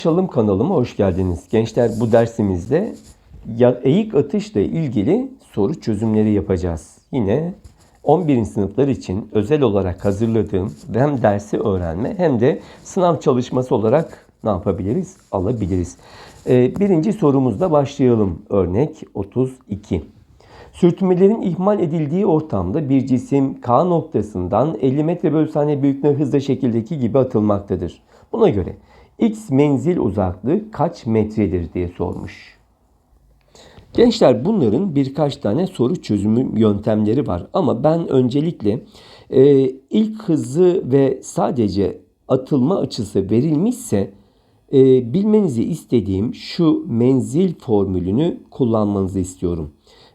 Çalışalım kanalıma hoş geldiniz. Gençler bu dersimizde eğik atışla ilgili soru çözümleri yapacağız. Yine 11. sınıflar için özel olarak hazırladığım hem dersi öğrenme hem de sınav çalışması olarak ne yapabiliriz? Alabiliriz. Ee, birinci sorumuzla başlayalım. Örnek 32. Sürtünmelerin ihmal edildiği ortamda bir cisim K noktasından 50 metre bölü saniye büyüklüğüne hızla şekildeki gibi atılmaktadır. Buna göre X menzil uzaklığı kaç metredir diye sormuş. Gençler bunların birkaç tane soru çözümü yöntemleri var ama ben öncelikle e, ilk hızı ve sadece atılma açısı verilmişse e, bilmenizi istediğim şu menzil formülünü kullanmanızı istiyorum.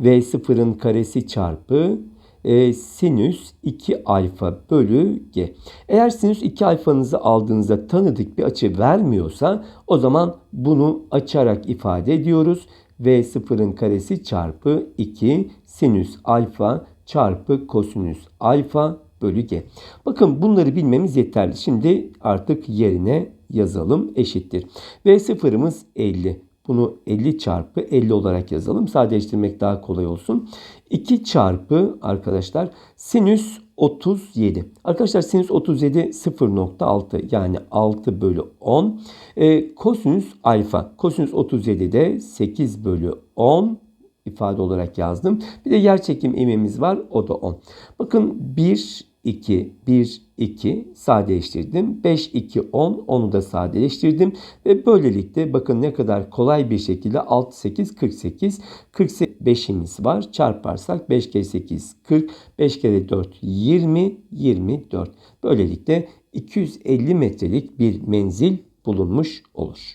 V sıfırın karesi çarpı e, sinüs 2 alfa bölü g. Eğer sinüs 2 alfanızı aldığınızda tanıdık bir açı vermiyorsa o zaman bunu açarak ifade ediyoruz. V sıfırın karesi çarpı 2 sinüs alfa çarpı kosinüs alfa bölü g. Bakın bunları bilmemiz yeterli. Şimdi artık yerine yazalım eşittir. V sıfırımız 50. Bunu 50 çarpı 50 olarak yazalım. Sadeleştirmek daha kolay olsun. 2 çarpı arkadaşlar sinüs 37. Arkadaşlar sinüs 37 0.6 yani 6 bölü 10. E, kosinüs alfa. Kosinüs 37 de 8 bölü 10 ifade olarak yazdım. Bir de yer çekim ivmemiz var. O da 10. Bakın 1, 2, 1, 2 sadeleştirdim. 5, 2, 10. Onu da sadeleştirdim. Ve böylelikle bakın ne kadar kolay bir şekilde 6, 8, 48. 45'imiz var. Çarparsak 5 kere 8, 40. 5 kere 4, 20, 24. Böylelikle 250 metrelik bir menzil bulunmuş olur.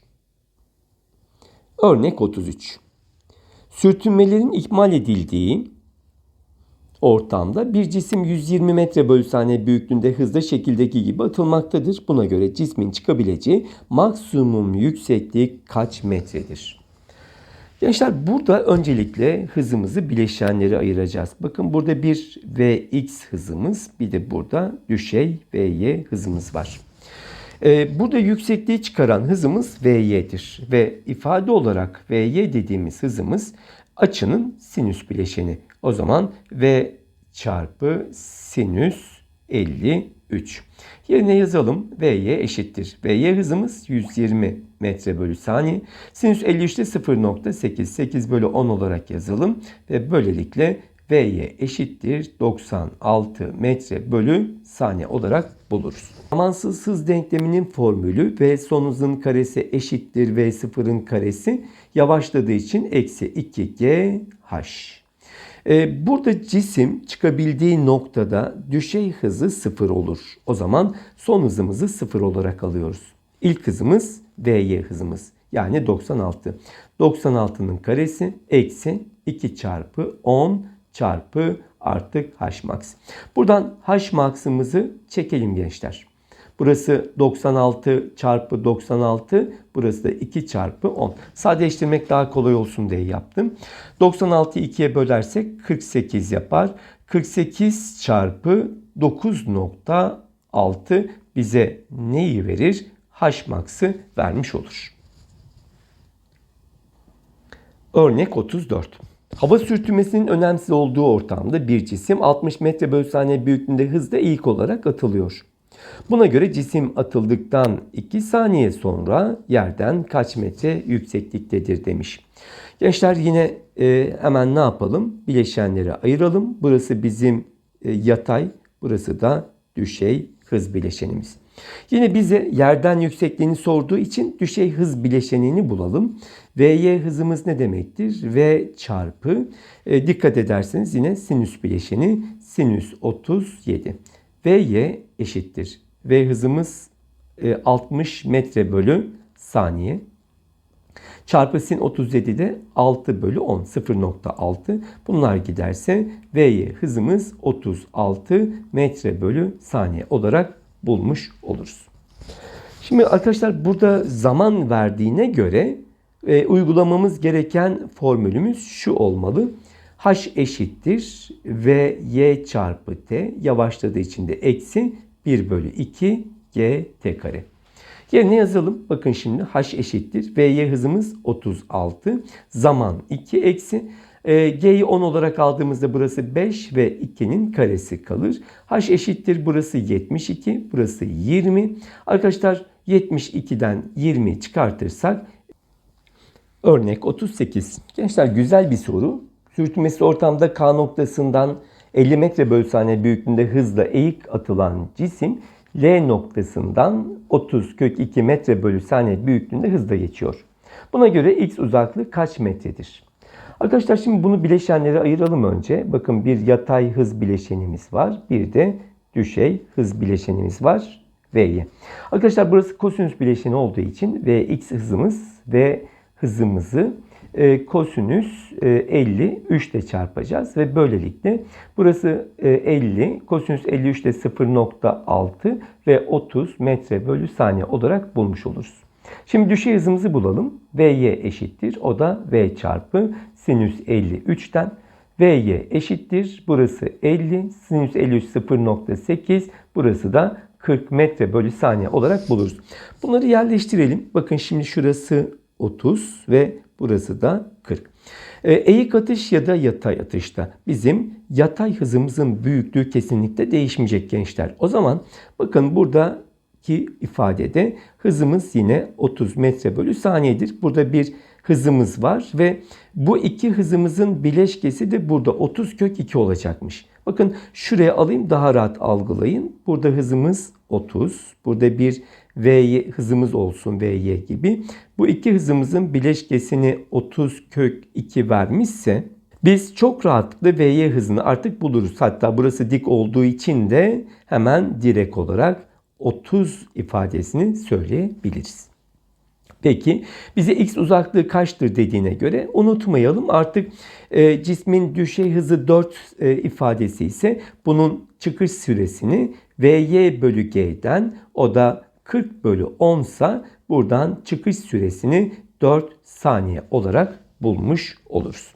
Örnek 33. Sürtünmelerin ihmal edildiği ortamda bir cisim 120 metre bölü saniye büyüklüğünde hızla şekildeki gibi atılmaktadır. Buna göre cismin çıkabileceği maksimum yükseklik kaç metredir? Gençler burada öncelikle hızımızı bileşenlere ayıracağız. Bakın burada bir Vx hızımız bir de burada düşey Vy hızımız var. Ee, burada yüksekliği çıkaran hızımız Vy'dir. Ve ifade olarak Vy dediğimiz hızımız açının sinüs bileşeni. O zaman V çarpı sinüs 53. Yerine yazalım. Vy eşittir. Vy hızımız 120 metre bölü saniye. Sinüs 53'te 0.8. 8 bölü 10 olarak yazalım. Ve böylelikle Vy eşittir 96 metre bölü saniye olarak buluruz. Zamansız hız denkleminin formülü V son hızın karesi eşittir V sıfırın karesi. Yavaşladığı için eksi 2G H. Ee, burada cisim çıkabildiği noktada düşey hızı sıfır olur. O zaman son hızımızı sıfır olarak alıyoruz. İlk hızımız Vy hızımız yani 96. 96'nın karesi eksi 2 çarpı 10 çarpı artık H max. Buradan H max'ımızı çekelim gençler. Burası 96 çarpı 96. Burası da 2 çarpı 10. Sadeleştirmek daha kolay olsun diye yaptım. 96'yı 2'ye bölersek 48 yapar. 48 çarpı 9.6 bize neyi verir? H max'ı vermiş olur. Örnek 34. Hava sürtünmesinin önemsiz olduğu ortamda bir cisim 60 metre bölü saniye büyüklüğünde hızla ilk olarak atılıyor. Buna göre cisim atıldıktan 2 saniye sonra yerden kaç metre yüksekliktedir demiş. Gençler yine e, hemen ne yapalım? Bileşenleri ayıralım. Burası bizim e, yatay, burası da düşey hız bileşenimiz. Yine bize yerden yüksekliğini sorduğu için düşey hız bileşenini bulalım. Vy hızımız ne demektir? V çarpı e, dikkat ederseniz yine sinüs bileşeni sinüs 37. Vy eşittir. V hızımız e, 60 metre bölü saniye. Çarpı sin 37'de 6 bölü 10 0.6 bunlar giderse Vy hızımız 36 metre bölü saniye olarak bulmuş oluruz. Şimdi arkadaşlar burada zaman verdiğine göre e, uygulamamız gereken formülümüz şu olmalı. H eşittir v y çarpı t yavaşladığı için de eksi 1 bölü 2 g t kare. Yerine yazalım. Bakın şimdi h eşittir. Vy hızımız 36. Zaman 2 eksi. E, G'yi 10 olarak aldığımızda burası 5 ve 2'nin karesi kalır. H eşittir. Burası 72. Burası 20. Arkadaşlar 72'den 20 çıkartırsak örnek 38. Gençler güzel bir soru. Sürtünmesi ortamda K noktasından 50 metre bölü saniye büyüklüğünde hızla eğik atılan cisim L noktasından 30 kök 2 metre bölü saniye büyüklüğünde hızla geçiyor. Buna göre x uzaklığı kaç metredir? Arkadaşlar şimdi bunu bileşenlere ayıralım önce. Bakın bir yatay hız bileşenimiz var. Bir de düşey hız bileşenimiz var. V'ye. Arkadaşlar burası kosinüs bileşeni olduğu için Vx hızımız ve hızımızı e, kosinüs e, 50 3 ile çarpacağız ve böylelikle burası e, 50 kosinüs 53 de 0.6 ve 30 metre bölü saniye olarak bulmuş oluruz. Şimdi düşey hızımızı bulalım. Vy eşittir. O da v çarpı sinüs 53'ten. Vy eşittir. Burası 50. Sinüs 53 0.8. Burası da 40 metre bölü saniye olarak buluruz. Bunları yerleştirelim. Bakın şimdi şurası 30 ve burası da 40. Ee, eğik atış ya da yatay atışta bizim yatay hızımızın büyüklüğü kesinlikle değişmeyecek gençler. O zaman bakın buradaki ifadede hızımız yine 30 metre bölü saniyedir. Burada bir hızımız var ve bu iki hızımızın bileşkesi de burada 30 kök 2 olacakmış. Bakın şuraya alayım daha rahat algılayın. Burada hızımız 30. Burada bir Vy hızımız olsun Vy gibi. Bu iki hızımızın bileşkesini 30 kök 2 vermişse biz çok rahatlıkla Vy hızını artık buluruz. Hatta burası dik olduğu için de hemen direkt olarak 30 ifadesini söyleyebiliriz. Peki bize x uzaklığı kaçtır dediğine göre unutmayalım. Artık e, cismin düşey hızı 4 e, ifadesi ise bunun çıkış süresini Vy bölü G'den o da 40 bölü 10 sa buradan çıkış süresini 4 saniye olarak bulmuş oluruz.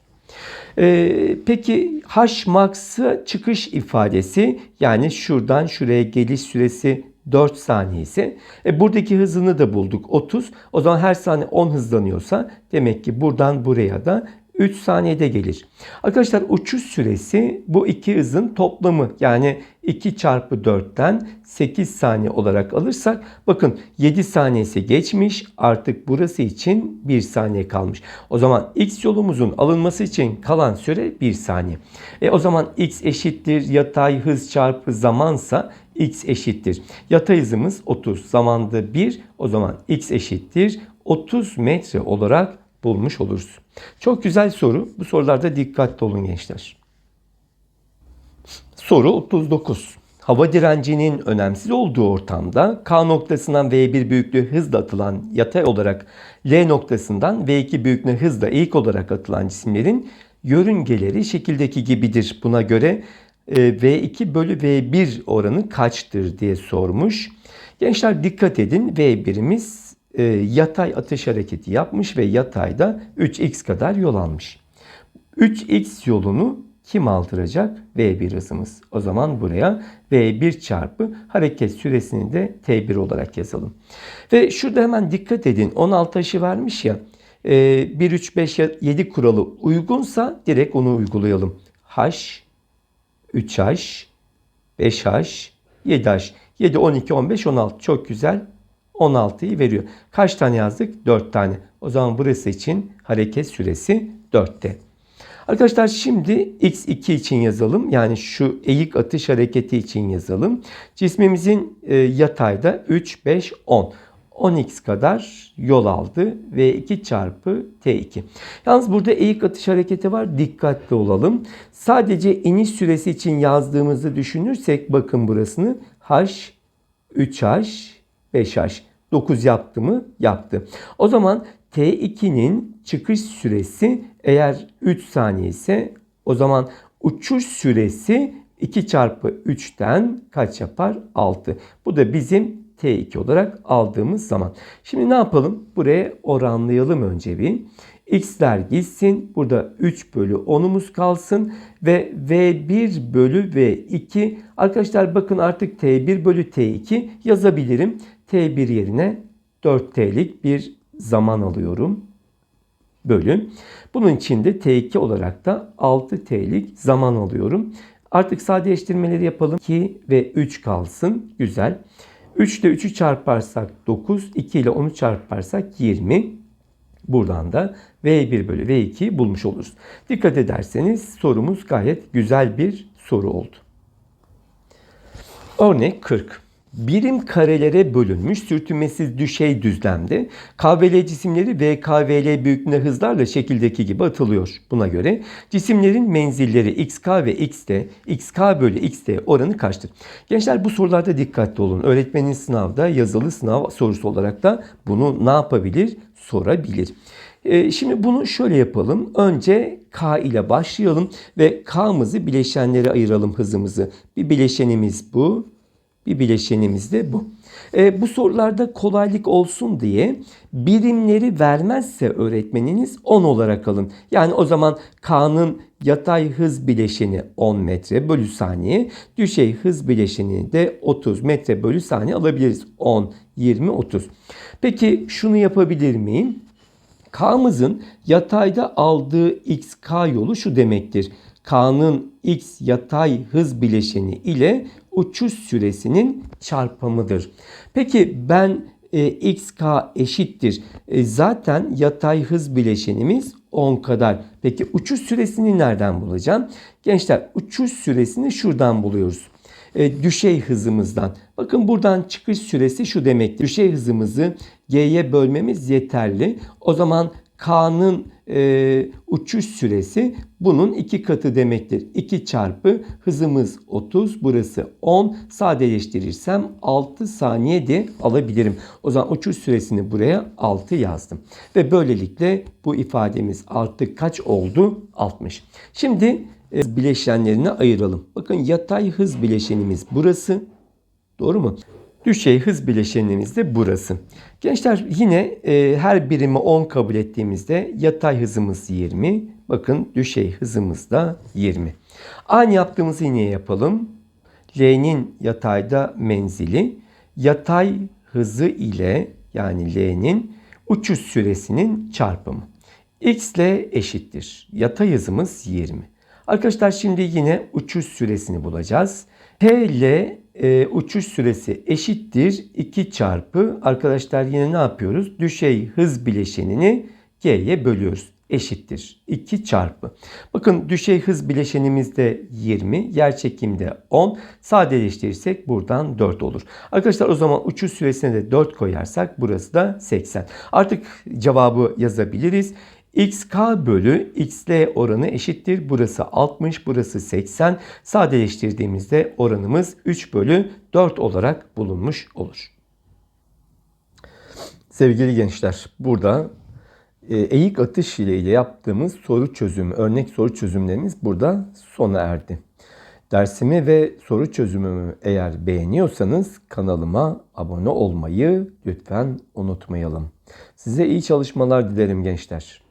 Ee, peki H max'ı çıkış ifadesi yani şuradan şuraya geliş süresi 4 saniye ise e, buradaki hızını da bulduk 30. O zaman her saniye 10 hızlanıyorsa demek ki buradan buraya da 3 saniyede gelir. Arkadaşlar uçuş süresi bu iki hızın toplamı yani 2 çarpı 4'ten 8 saniye olarak alırsak bakın 7 saniyesi geçmiş artık burası için 1 saniye kalmış. O zaman x yolumuzun alınması için kalan süre 1 saniye. E o zaman x eşittir yatay hız çarpı zamansa x eşittir. Yatay hızımız 30 zamanda 1 o zaman x eşittir 30 metre olarak bulmuş oluruz. Çok güzel soru. Bu sorularda dikkatli olun gençler. Soru 39. Hava direncinin önemsiz olduğu ortamda K noktasından V1 büyüklüğü hızla atılan yatay olarak L noktasından V2 büyüklüğü hızla eğik olarak atılan cisimlerin yörüngeleri şekildeki gibidir. Buna göre e, V2 bölü V1 oranı kaçtır diye sormuş. Gençler dikkat edin V1'imiz e, yatay atış hareketi yapmış ve yatayda 3x kadar yol almış. 3x yolunu kim aldıracak? V1 hızımız. O zaman buraya V1 çarpı hareket süresini de T1 olarak yazalım. Ve şurada hemen dikkat edin. 16 taşı vermiş ya. 1, 3, 5, 7 kuralı uygunsa direkt onu uygulayalım. H, 3H, 5H, 7H. 7, 12, 15, 16. Çok güzel. 16'yı veriyor. Kaç tane yazdık? 4 tane. O zaman burası için hareket süresi 4'te. Arkadaşlar şimdi x2 için yazalım. Yani şu eğik atış hareketi için yazalım. Cismimizin e, yatayda 3, 5, 10. 10x kadar yol aldı ve 2 çarpı t2. Yalnız burada eğik atış hareketi var. Dikkatli olalım. Sadece iniş süresi için yazdığımızı düşünürsek bakın burasını h 3h 5h. 9 yaptı mı? Yaptı. O zaman T2'nin çıkış süresi eğer 3 saniye ise o zaman uçuş süresi 2 çarpı 3'ten kaç yapar? 6. Bu da bizim T2 olarak aldığımız zaman. Şimdi ne yapalım? Buraya oranlayalım önce bir. X'ler gitsin. Burada 3 bölü 10'umuz kalsın. Ve V1 bölü V2. Arkadaşlar bakın artık T1 bölü T2 yazabilirim. T1 yerine 4T'lik bir zaman alıyorum. Bölü. Bunun için de T2 olarak da 6T'lik zaman alıyorum. Artık sadeleştirmeleri yapalım. 2 ve 3 kalsın. Güzel. 3 ile 3'ü çarparsak 9, 2 ile 10'u çarparsak 20. Buradan da V1 bölü V2 bulmuş oluruz. Dikkat ederseniz sorumuz gayet güzel bir soru oldu. Örnek 40. Birim karelere bölünmüş sürtünmesiz düşey düzlemde KVL cisimleri ve KVL büyüklüğünde hızlarla şekildeki gibi atılıyor. Buna göre cisimlerin menzilleri XK ve XT, XK bölü XT oranı kaçtır? Gençler bu sorularda dikkatli olun. Öğretmenin sınavda yazılı sınav sorusu olarak da bunu ne yapabilir? Sorabilir. Ee, Şimdi bunu şöyle yapalım. Önce K ile başlayalım ve K'mızı bileşenlere ayıralım hızımızı. Bir bileşenimiz bu. Bir bileşenimiz de bu. E, bu sorularda kolaylık olsun diye birimleri vermezse öğretmeniniz 10 olarak alın. Yani o zaman K'nın yatay hız bileşeni 10 metre bölü saniye, düşey hız bileşeni de 30 metre bölü saniye alabiliriz. 10, 20, 30. Peki şunu yapabilir miyim? K'mızın yatayda aldığı xk yolu şu demektir. K'nın x yatay hız bileşeni ile uçuş süresinin çarpımıdır. Peki ben e, xk eşittir. E, zaten yatay hız bileşenimiz 10 kadar. Peki uçuş süresini nereden bulacağım? Gençler uçuş süresini şuradan buluyoruz. E, düşey hızımızdan. Bakın buradan çıkış süresi şu demektir. Düşey hızımızı G'ye bölmemiz yeterli. O zaman K'nın e, uçuş süresi bunun iki katı demektir. 2 çarpı hızımız 30 burası 10 sadeleştirirsem 6 saniye de alabilirim. O zaman uçuş süresini buraya 6 yazdım. Ve böylelikle bu ifademiz artık kaç oldu? 60. Şimdi e, bileşenlerini ayıralım. Bakın yatay hız bileşenimiz burası. Doğru mu? Düşey hız bileşenimiz de burası. Gençler yine e, her birimi 10 kabul ettiğimizde yatay hızımız 20. Bakın düşey hızımız da 20. Aynı yaptığımızı yine yapalım. L'nin yatayda menzili yatay hızı ile yani L'nin uçuş süresinin çarpımı. X ile eşittir. Yatay hızımız 20. Arkadaşlar şimdi yine uçuş süresini bulacağız. T ile e, uçuş süresi eşittir 2 çarpı arkadaşlar yine ne yapıyoruz? Düşey hız bileşenini G'ye bölüyoruz. Eşittir 2 çarpı. Bakın düşey hız bileşenimizde 20, yerçekimde 10. Sadeleştirirsek buradan 4 olur. Arkadaşlar o zaman uçuş süresine de 4 koyarsak burası da 80. Artık cevabı yazabiliriz. Xk bölü xl oranı eşittir. Burası 60, burası 80. Sadeleştirdiğimizde oranımız 3 bölü 4 olarak bulunmuş olur. Sevgili gençler, burada e, eğik atış ile yaptığımız soru çözümü, örnek soru çözümlerimiz burada sona erdi. Dersimi ve soru çözümümü eğer beğeniyorsanız kanalıma abone olmayı lütfen unutmayalım. Size iyi çalışmalar dilerim gençler.